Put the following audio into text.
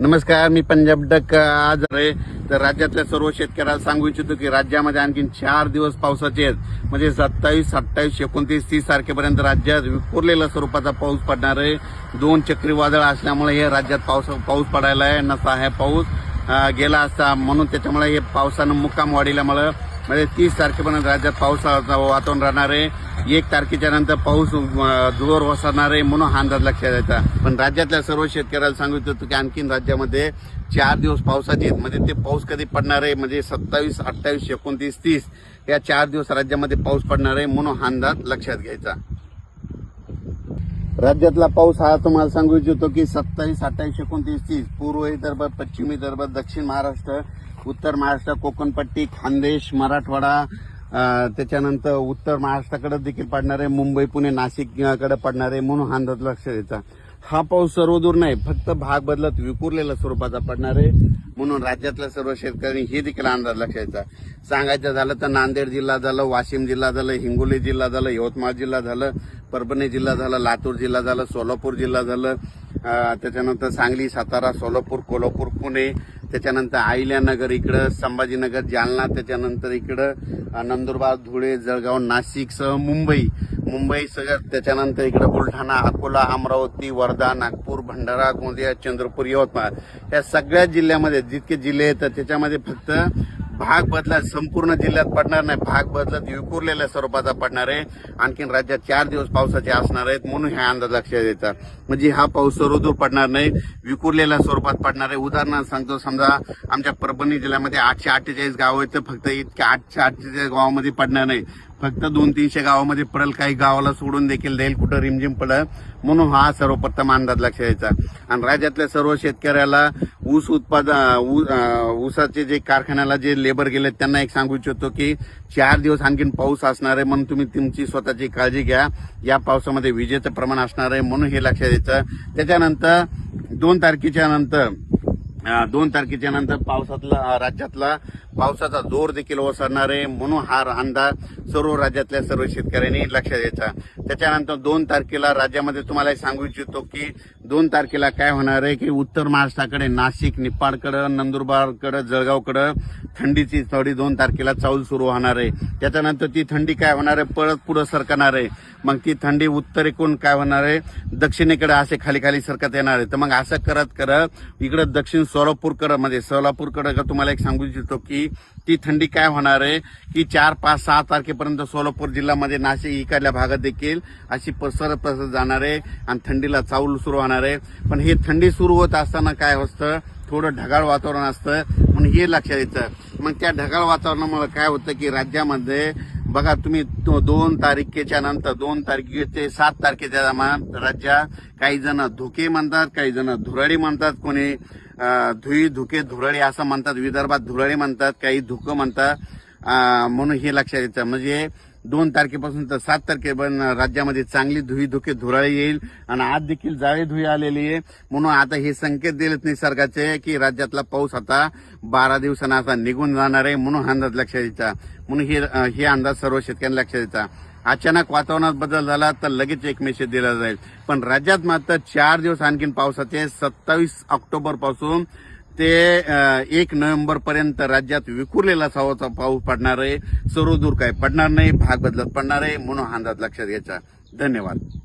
नमस्कार मी पंजाब डक आज आहे. तर राज्यातल्या सर्व शेतकऱ्याला सांगू इच्छितो की राज्यामध्ये आणखी चार दिवस पावसाचे आहेत. म्हणजे सत्तावीस अठ्ठावीस एकोणतीस तीस तारखेपर्यंत राज्यात विखुरलेल्या स्वरूपाचा पाऊस पडणार आहे. दोन चक्रीवादळ असल्यामुळे हे राज्यात पाऊस पाऊस पडायला आहे. नसा आहे पाऊस गेला असता. म्हणून त्याच्यामुळे हे पावसानं मुक्काम वाढील्यामुळं म्हणजे तीस तारखेपर्यंत राज्यात पावसाचं वातावरण राहणार आहे. एक तारखेच्या नंतर पाऊस जोर वसरणार आहे म्हणून हा अंदाज लक्षात यायचा पण राज्यातल्या सर्व शेतकऱ्याला सांगू होतं की आणखीन राज्यामध्ये चार दिवस पावसाचे आहेत. म्हणजे ते पाऊस कधी पडणार आहे? म्हणजे सत्तावीस अठ्ठावीस एकोणतीस तीस या चार दिवस राज्यामध्ये पाऊस पडणार आहे म्हणून हा अंदाज लक्षात घ्यायचा. राज्यातला पाऊस हा तुम्हाला सांगू इच्छितो की सत्तावीस अठ्ठावीस एकोणतीस तीस. पूर्व विदर्भ पश्चिम विदर्भ दक्षिण महाराष्ट्र उत्तर महाराष्ट्र कोकणपट्टी खानदेश मराठवाडा त्याच्यानंतर उत्तर महाराष्ट्राकडे देखील पडणार आहे मुंबई पुणे नाशिककडे पडणार आहे म्हणून हा अंदाज लक्ष द्यायचा हा पाऊस सर्वदूर नाही फक्त भाग बदलत विखुरलेल्या स्वरूपाचा पडणार आहे म्हणून राज्यातल्या सर्व शेतकऱ्यांनी हे देखील अंदाज लक्षायचा सांगायचं झालं तर नांदेड जिल्हा झालं वाशिम जिल्हा झालं हिंगोली जिल्हा झालं यवतमाळ जिल्हा झालं परभणी जिल्हा झाला लातूर जिल्हा झाला सोलापूर जिल्हा झालं. त्याच्यानंतर सांगली सातारा सोलापूर कोल्हापूर पुणे. त्याच्यानंतर अहिल्यानगर इकडं संभाजीनगर जालना. त्याच्यानंतर इकडं नंदुरबार धुळे जळगाव नाशिकसह मुंबई. मुंबई सगळं त्याच्यानंतर इकडं बुलढाणा अकोला अमरावती वर्धा नागपूर भंडारा गोंदिया चंद्रपूर यवतमाळ. या सगळ्या जिल्ह्यामध्ये जितके जिल्हे येतात त्याच्यामध्ये फक्त भाग बदलत संपूर्ण जिल्ह्यात पडणार नाही. भाग बदलत विखुरलेल्या स्वरूपाचा पडणार आहे. आणखीन राज्यात चार दिवस पावसाचे असणार आहेत म्हणून ह्या अंदाज लक्षात द्यायचा म्हणजे हा पाऊस सर्वदूर पडणार नाही विखुरलेल्या स्वरूपात पडणार आहे. उदाहरणार्थ सांगतो समजा आमच्या परभणी जिल्ह्यामध्ये आठशे अठ्ठेचाळीस गाव आहेत तर फक्त इतक्या आठशे अठ्ठेचाळीस गावामध्ये पडणार नाही. फक्त दोन तीनशे गावामध्ये पडेल काही गावाला सोडून देखील देईल कुठं रिमझिम पडेल. म्हणून हा सर्वप्रथम अंदाज लक्ष द्यायचा आणि राज्यातल्या सर्व शेतकऱ्याला ऊस उत्पादन ऊ- ऊसाचे जे कारखान्याला जे लेबर गेले त्यांना एक सांगू इच्छितो की चार दिवस आणखीन पाऊस असणार आहे म्हणून तुम्ही तुमची स्वतःची काळजी घ्या. या पावसामध्ये विजेचं प्रमाण असणार आहे म्हणून हे लक्षात द्यायचं त्याच्यानंतर दोन तारखेच्या नंतर दोन तारखेच्या नंतर पावसातला राज्यातला पावसाचा जोर देखील ओसरणार आहे म्हणून हा अंदाज सर्व राज्यातल्या सर्व शेतकऱ्यांनी लक्षात द्यायचा त्याच्यानंतर दोन तारखेला राज्यामध्ये तुम्हाला एक सांगू इच्छितो की दोन तारखेला काय होणार आहे की उत्तर महाराष्ट्राकडे नाशिक निपाडकडं नंदुरबारकडं जळगावकडं थंडीची थोडी दोन तारखेला चाऊल सुरू होणार आहे. त्याच्यानंतर ती थंडी काय होणार आहे? परत पुढं सरकणार आहे. मग ती थंडी उत्तरेकडून काय होणार आहे? दक्षिणेकडे असे खाली खाली सरकत येणार आहे. तर मग असं करत करत इकडं दक्षिण सोलापूरकर म्हणजे सोलापूरकडं का तुम्हाला एक सांगू इच्छितो की ती थंडी काय होणार आहे की चार पाच सहा तारखेपर्यंत सोलापूर जिल्ह्यामध्ये नाशिक इकडल्या भागात देखील अशी पसर पसरत जाणार आहे आणि थंडीला चावल सुरू होणार आहे. पण हे थंडी सुरू होत असताना काय असतं? थोडं ढगाळ वातावरण असतं. म्हणून हे लक्षात येतं. मग त्या ढगाळ वातावरणामुळे काय होतं की राज्यामध्ये बघा तुम्ही दोन तारखेच्या नंतर दोन तारखे ते सात तारखेच्या दरम्यान राज्यात काही जण धुके म्हणतात काही जण धुराडी म्हणतात कोणी धुई धुके धुरळे असं म्हणतात विदर्भात धुरळे म्हणतात काही धुकं म्हणतात. म्हणून हे लक्षात येतं. म्हणजे दोन तारखेपासून तर सात तारखेपर्यंत राज्यामध्ये चांगली धुई धुके धुराळी येईल आणि आज देखील जाळी धुई आलेली आहे. म्हणून आता हे संकेत दिलेत निसर्गाचे की राज्यातला पाऊस आता बारा दिवसांना असा निघून जाणार आहे म्हणून अंदाज लक्षात द्यायचा म्हणून हे हे अंदाज सर्व शेतकऱ्यांना लक्षात यायचा अचानक वातावरणात बदल झाला तर लगेच एक मेसेज दिला जाईल. पण राज्यात मात्र चार दिवस आणखीन पावसाचे सत्तावीस ऑक्टोबरपासून ते एक नोव्हेंबर पर्यंत राज्यात विखुरलेला सावाचा पाऊस पडणार आहे. सर्वदूर काय पडणार नाही. भाग बदलत पडणार आहे. म्हणून अंदाज लक्षात घ्यायचा. धन्यवाद.